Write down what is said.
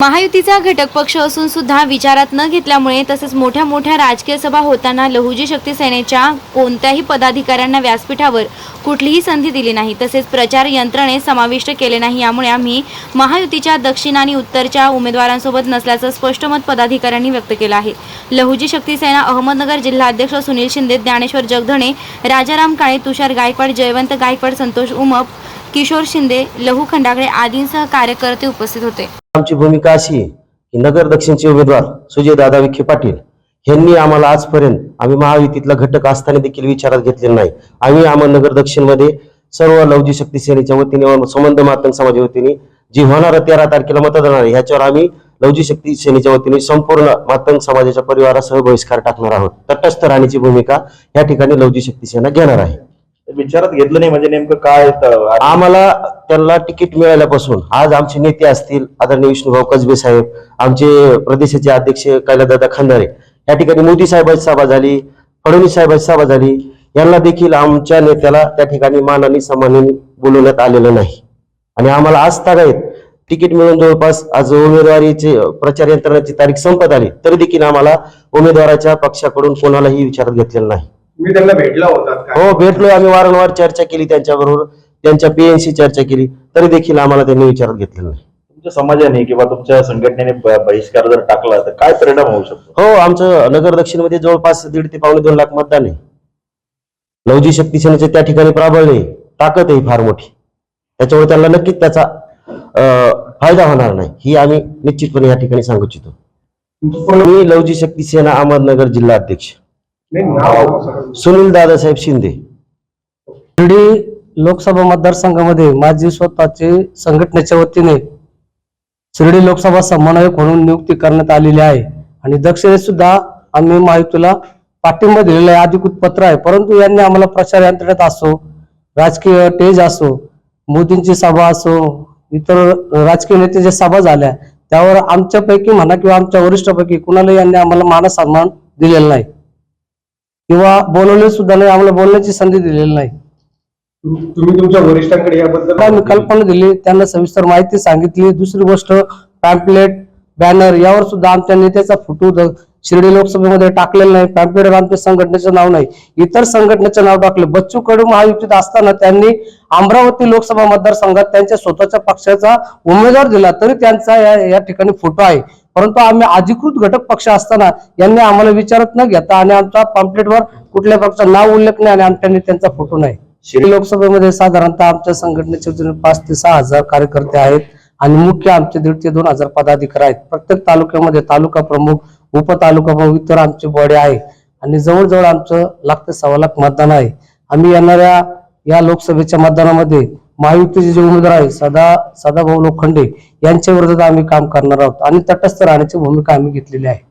महायुतीचा घटक पक्ष असून सुद्धा विचारात न घेतल्यामुळे तसेच मोठ्या मोठ्या राजकीय सभा होताना लहुजी शक्ती सेनेच्या कोणत्याही पदाधिकाऱ्यांना व्यासपीठावर कुठलीही संधी दिली नाही. तसेच प्रचार यंत्रणेत समाविष्ट केले नाही. यामुळे आम्ही महायुतीच्या दक्षिण आणि उत्तरच्या उमेदवारांसोबत नसल्याचं स्पष्ट मत पदाधिकाऱ्यांनी व्यक्त केलं आहे. लहुजी शक्ती सेना अहमदनगर जिल्हाध्यक्ष सुनील शिंदे ज्ञानेश्वर जगधणे राजाराम काळे तुषार गायकवाड जयवंत गायकवाड संतोष उमप किशोर शिंदे लहू खंडाकडे आदींसह कार्यकर्ते उपस्थित होते. आमची भूमिका अशी आहे की नगर दक्षिणचे उमेदवार सुजय दादा विखे पाटील यांनी आम्हाला आजपर्यंत आम्ही महायुतीतला घटक असताना देखील विचारात घेतलेला नाही. आम्ही आम्हाला नगर दक्षिणमध्ये सर्व लवजी शक्ती सेनेच्या वतीने संबंध मातंग समाजाच्या वतीने जी होणार तेरा तारखेला मतदान आहे ह्याच्यावर आम्ही लवजी शक्ती सेनेच्या वतीने संपूर्ण मातंग समाजाच्या परिवारासह बहिष्कार टाकणार आहोत. तटस्थ राहण्याची भूमिका या ठिकाणी लवजी शक्ती सेना घेणार आहे. विचारात घेतलं नाही म्हणजे नेमकं काय आम्हाला त्यांना तिकीट मिळाल्यापासून आज आमचे नेते असतील आदरणीय विष्णुभाऊ कसबे साहेब आमचे प्रदेशाचे अध्यक्ष कैलादादा खंदारे या ठिकाणी मोदी साहेबांची सभा झाली फडणवीस साहेबांची सभा झाली यांना देखील आमच्या नेत्याला त्या ठिकाणी मानाने सन्मानाने बोलवण्यात आलेलं नाही. आणि आम्हाला आज तागायत तिकीट मिळून जवळपास आज उमेदवारीचे प्रचार यंत्रणाची तारीख संपत आली तरी देखील आम्हाला उमेदवाराच्या पक्षाकडून कोणालाही विचारात घेतलेलं नाही. तुम्ही त्यांना भेटला होतात का? हो भेटलोय. आम्ही वारंवार चर्चा केली त्यांच्याबरोबर. त्यांच्या पीएनसी चर्चा केली. तरी देखील आम्हाला त्यांनी विचारात घेतलेलं नाही. तुमच्या समाजाने किंवा तुमच्या संघटनेने ब- बहिष्कार जर टाकला तर काय परिणाम होऊ शकतो? हो आमचं नगर दक्षिणमध्ये जवळपास दीड ते पावणे दोन लाख मतदान आहे. लवजी शक्ती सेनेचे त्या ठिकाणी प्राबल्य आहे. ताकद आहे फार मोठी. त्याच्यामुळे त्यांना नक्कीच त्याचा अं, फायदा होणार नाही. ही आम्ही निश्चितपणे या ठिकाणी सांगू इच्छितो. तुमचं पूर्ण- मी लवजी शक्ती सेना अहमदनगर जिल्हा अध्यक्ष. सुनील दादासाहेब शिंदे. शिर्डी लोकसभा मतदारसंघामध्ये माझी स्वतःचे संघटनेच्या वतीने शिर्डी लोकसभा समन्वयक म्हणून नियुक्ती करण्यात आलेली आहे. आणि दक्षिणेत सुद्धा आम्ही महायुतीला पाठिंबा दिलेला आहे. अधिकृत पत्र आहे. परंतु यांनी आम्हाला प्रचार यंत्रणेत असो राजकीय तेज असो मोदींची सभा असो इतर राजकीय नेत्याच्या सभा झाल्या त्यावर आमच्यापैकी म्हणा किंवा आमच्या वरिष्ठपैकी कुणालाही यांनी आम्हाला मानसन्मान दिलेला नाही. किंवा बोलवले सुद्धा नाही आम्हाला बोलण्याची संधी दिलेली नाही. तुम- तुम्ही तुमच्या वरिष्ठांकडे याबद्दल कल्पना दिली त्यांना सविस्तर माहिती सांगितली. दुसरी गोष्ट पॅम्पलेट बॅनर यावर सुद्धा आमच्या नेत्याचा फोटो शिर्डी लोकसभेमध्ये टाकलेला नाही. पॅम्पलेटवर आमच्या संघटनेचं नाव नाही. इतर संघटनेचं नाव टाकले. बच्चू कडू महायुतीत असताना त्यांनी अमरावती लोकसभा मतदारसंघात त्यांच्या स्वतःच्या पक्षाचा उमेदवार दिला. तरी त्यांचा या या ठिकाणी फोटो आहे. परंतु आम्ही अधिकृत घटक पक्ष असताना यांनी आम्हाला विचारत न घेता आणि आमच्या पॅम्पलेटवर कुठल्या पक्षाचं नाव उल्लेख नाही आणि आमच्या नेत्यांचा फोटो नाही. शिर्डी लोकसभेमध्ये साधारणतः आमच्या संघटनेचे पाच ते सहा हजार कार्यकर्ते आहेत आणि मुख्य आमचे दीड ते दोन हजार पदाधिकारी आहेत. प्रत्येक तालुक्यामध्ये तालुका प्रमुख उपतालुका प्रमुख इतर आमचे बॉडी आहे आणि जवळजवळ आमचं लाख ते सव्वा लाख मतदान आहे. आम्ही येणाऱ्या या लोकसभेच्या मतदानामध्ये महायुतीचे जे उमेदवार आहे सदा सदाभाऊ लोखंडे यांच्या विरोधात आम्ही काम करणार आहोत. आणि तटस्थ राहण्याची भूमिका आम्ही घेतलेली आहे.